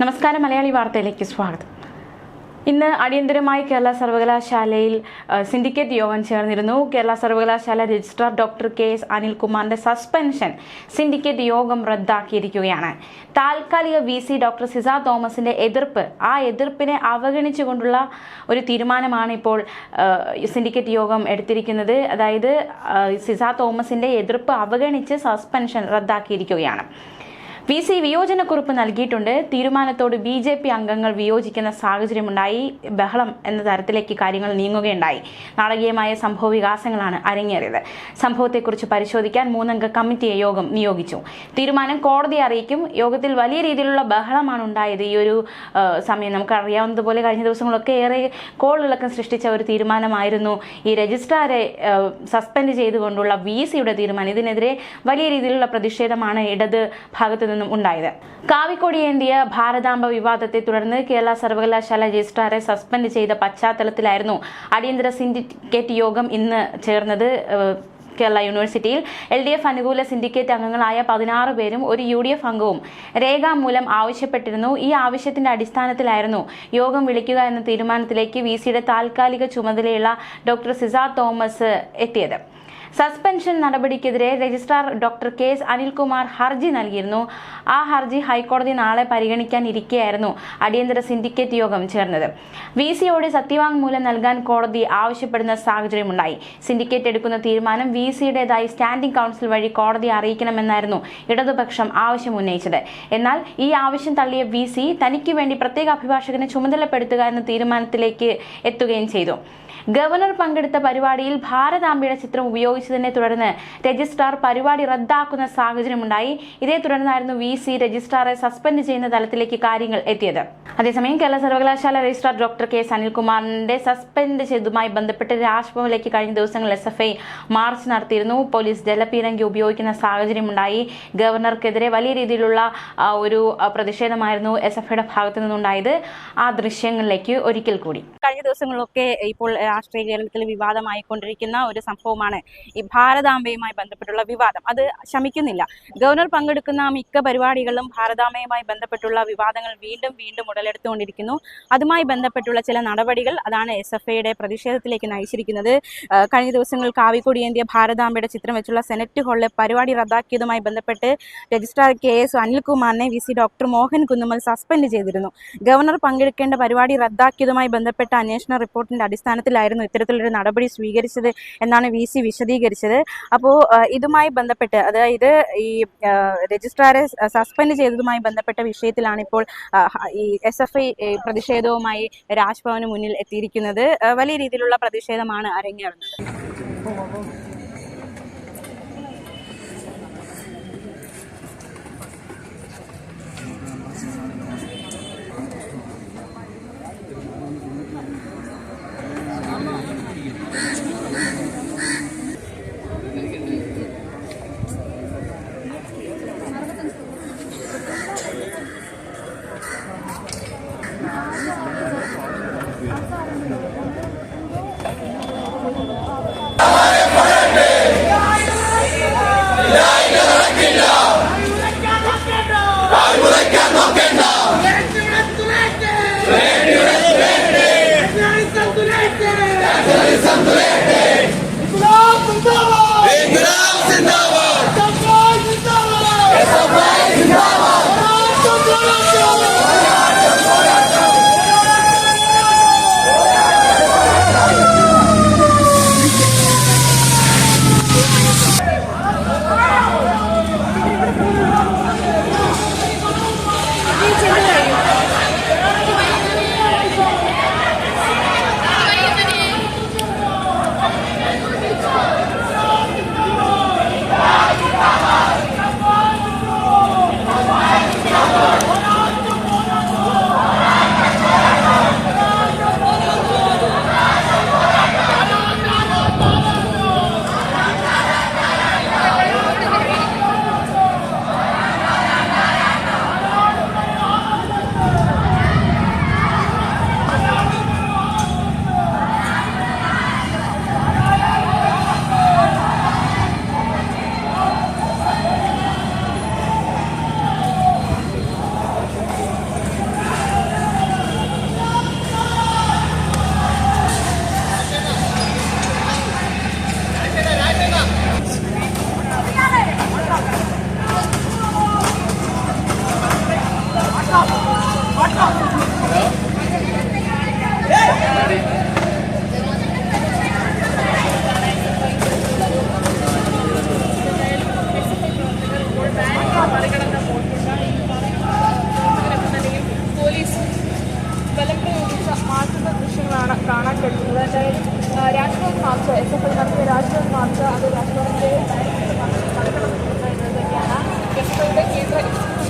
നമസ്കാരം മലയാളി വാർത്തയിലേക്ക് സ്വാഗതം. ഇന്ന് അടിയന്തരമായി കേരള സർവകലാശാലയിൽ സിൻഡിക്കേറ്റ് യോഗം ചേർന്നിരുന്നു. കേരള സർവകലാശാല രജിസ്ട്രാർ ഡോക്ടർ കെ എസ് അനിൽകുമാറിന്റെ സസ്പെൻഷൻ സിൻഡിക്കേറ്റ് യോഗം റദ്ദാക്കിയിരിക്കുകയാണ്. താൽക്കാലിക വി സി ഡോക്ടർ സിസ തോമസിന്റെ എതിർപ്പ് ആ എതിർപ്പിനെ അവഗണിച്ചുകൊണ്ടുള്ള ഒരു തീരുമാനമാണ് ഇപ്പോൾ സിൻഡിക്കേറ്റ് യോഗം എടുത്തിരിക്കുന്നത്. അതായത് സിസ തോമസിന്റെ എതിർപ്പ് അവഗണിച്ച് സസ്പെൻഷൻ റദ്ദാക്കിയിരിക്കുകയാണ്. വി സി വിയോജനക്കുറിപ്പ് നൽകിയിട്ടുണ്ട്. തീരുമാനത്തോട് ബി ജെ പി അംഗങ്ങൾ വിയോജിക്കുന്ന സാഹചര്യമുണ്ടായി. ബഹളം എന്ന തരത്തിലേക്ക് കാര്യങ്ങൾ നീങ്ങുകയുണ്ടായി. നാടകീയമായ സംഭവ വികാസങ്ങളാണ് അരങ്ങേറിയത്. സംഭവത്തെക്കുറിച്ച് പരിശോധിക്കാൻ മൂന്നംഗ കമ്മിറ്റിയെ യോഗം നിയോഗിച്ചു. തീരുമാനം കോടതിയെ അറിയിക്കും. യോഗത്തിൽ വലിയ രീതിയിലുള്ള ബഹളമാണ് ഉണ്ടായത്. ഈ ഒരു സമയം നമുക്കറിയാവുന്നതുപോലെ കഴിഞ്ഞ ദിവസങ്ങളൊക്കെ ഏറെ കോളിളക്കം സൃഷ്ടിച്ച ഒരു തീരുമാനമായിരുന്നു. ഈ രജിസ്ട്രാറെ സസ്പെൻഡ് ചെയ്തുകൊണ്ടുള്ള വി സിയുടെ തീരുമാനം. ഇതിനെതിരെ വലിയ രീതിയിലുള്ള പ്രതിഷേധമാണ് ഇടത് ഭാഗത്തു നിന്നും ഉണ്ടായത്. കാവിക്കൊടി ഏന്തിയ ഭാരതാംബ വിവാദത്തെ തുടർന്ന് കേരള സർവകലാശാല രജിസ്ട്രാറെ സസ്പെൻഡ് ചെയ്ത പശ്ചാത്തലത്തിലായിരുന്നു അടിയന്തര സിൻഡിക്കേറ്റ് യോഗം ഇന്ന് ചേർന്നത് കേരള യൂണിവേഴ്സിറ്റിയിൽ. എൽ ഡി എഫ് അനുകൂല സിൻഡിക്കേറ്റ് അംഗങ്ങളായ പതിനാറ് പേരും ഒരു യു ഡി എഫ് അംഗവും രേഖാമൂലം ആവശ്യപ്പെട്ടിരുന്നു. ഈ ആവശ്യത്തിന്റെ അടിസ്ഥാനത്തിലായിരുന്നു യോഗം വിളിക്കുക എന്ന തീരുമാനത്തിലേക്ക് വി സിയുടെ താൽക്കാലിക ചുമതലയുള്ള ഡോക്ടർ സിസാർ തോമസ് എത്തിയത്. സസ്പെൻഷൻ നടപടിക്കെതിരെ registrar doctor K S Anilkumar ഹർജി നൽകിയിരുന്നു. ആ ഹർജി ഹൈക്കോടതി നാളെ പരിഗണിക്കാൻ പരിഗണിക്കാനിരിക്കെയായിരുന്നു അടിയന്തര സിൻഡിക്കേറ്റ് യോഗം ചേർന്നത്. വി സിയോട് സത്യവാങ്മൂലം നൽകാൻ കോടതി ആവശ്യപ്പെടുന്ന സാഹചര്യമുണ്ടായി. സിൻഡിക്കേറ്റ് എടുക്കുന്ന തീരുമാനം വി സിയുടേതായി സ്റ്റാൻഡിംഗ് കൗൺസിൽ വഴി കോടതി അറിയിക്കണമെന്നായിരുന്നു ഇടതുപക്ഷം ആവശ്യം ഉന്നയിച്ചത് എന്നാൽ ഈ ആവശ്യം തള്ളിയ വി സി തനിക്ക് വേണ്ടി പ്രത്യേക അഭിഭാഷകനെ ചുമതലപ്പെടുത്തുക എന്ന തീരുമാനത്തിലേക്ക് എത്തുകയും ചെയ്തു. ഗവർണർ പങ്കെടുത്ത പരിപാടിയിൽ ഭാരതാംബയുടെ ചിത്രം ഉപയോഗിച്ചതിനെ തുടർന്ന് രജിസ്ട്രാർ പരിപാടി റദ്ദാക്കുന്ന സാഹചര്യമുണ്ടായി. ഇതേ തുടർന്നായിരുന്നു വി സി രജിസ്ട്രാറെ സസ്പെൻഡ് ചെയ്യുന്ന തലത്തിലേക്ക് കാര്യങ്ങൾ എത്തിയത്. അതേസമയം കേരള സർവകലാശാല രജിസ്ട്രാർ ഡോക്ടർ കെ സനിൽകുമാറിന്റെ സസ്പെൻഡ് ചെയ്തതുമായി ബന്ധപ്പെട്ട് രാജ്ഭവനിലേക്ക് കഴിഞ്ഞ ദിവസങ്ങൾ എസ് എഫ് ഐ മാർച്ച് നടത്തിയിരുന്നു. പോലീസ് ജലപീരങ്കി ഉപയോഗിക്കുന്ന സാഹചര്യമുണ്ടായി. ഗവർണർക്കെതിരെ വലിയ രീതിയിലുള്ള ഒരു പ്രതിഷേധമായിരുന്നു എസ് എഫ് ഐയുടെ ഭാഗത്തു നിന്നുണ്ടായത്. ആ ദൃശ്യങ്ങളിലേക്ക് ഒരിക്കൽ കൂടി. കഴിഞ്ഞ ദിവസങ്ങളിലൊക്കെ ഇപ്പോൾ രാഷ്ട്രീയ കേരളത്തിൽ വിവാദമായിക്കൊണ്ടിരിക്കുന്ന ഒരു സംഭവമാണ് ഈ ഭാരതാംബയുമായി ബന്ധപ്പെട്ടുള്ള വിവാദം. അത് ശമിക്കുന്നില്ല. ഗവർണർ പങ്കെടുക്കുന്ന മിക്ക പരിപാടികളിലും ഭാരതാംബയുമായി ബന്ധപ്പെട്ടുള്ള വിവാദങ്ങൾ വീണ്ടും വീണ്ടും ഉടലെടുത്തുകൊണ്ടിരിക്കുന്നു. അതുമായി ബന്ധപ്പെട്ടുള്ള ചില നടപടികൾ അതാണ് എസ് എഫ് ഐയുടെ പ്രതിഷേധത്തിലേക്ക് നയിച്ചിരിക്കുന്നത്. കഴിഞ്ഞ ദിവസങ്ങൾ കാവിക്കൊടി ഏന്തിയ ഭാരതാംബയുടെ ചിത്രം വെച്ചുള്ള സെനറ്റ് ഹാളിലെ പരിപാടി റദ്ദാക്കിയതുമായി ബന്ധപ്പെട്ട് registrar K S അനിൽകുമാറിനെ V C doctor Mohan Kunnummal suspend ചെയ്തിരുന്നു. ഗവർണർ പങ്കെടുക്കേണ്ട പരിപാടി റദ്ദാക്കിയതുമായി ബന്ധപ്പെട്ട അന്വേഷണ റിപ്പോർട്ടിന്റെ അടിസ്ഥാനത്തിലായിരുന്നു ഇത്തരത്തിലൊരു നടപടി സ്വീകരിച്ചത് എന്നാണ് വി സി സ്ഥിരീകരിച്ചത് അപ്പോൾ ഇതുമായി ബന്ധപ്പെട്ട് അതായത് ഈ രജിസ്ട്രാറെ സസ്പെൻഡ് ചെയ്തതുമായി ബന്ധപ്പെട്ട വിഷയത്തിലാണ് ഇപ്പോൾ ഈ എസ് എഫ് ഐ പ്രതിഷേധവുമായി രാജ്ഭവന് മുന്നിൽ എത്തിയിരിക്കുന്നത് വലിയ രീതിയിലുള്ള പ്രതിഷേധമാണ് അരങ്ങേറുന്നത് Peace.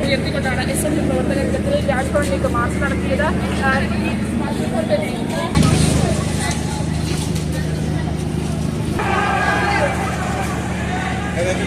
ഉയർത്തിക്കൊണ്ടാണ് എസ് എൻ ഡി പ്രവർത്തന രംഗത്തിൽ രാജ്ഭവനിലേക്ക് മാർച്ച് നടത്തിയത്. ഏതായാലും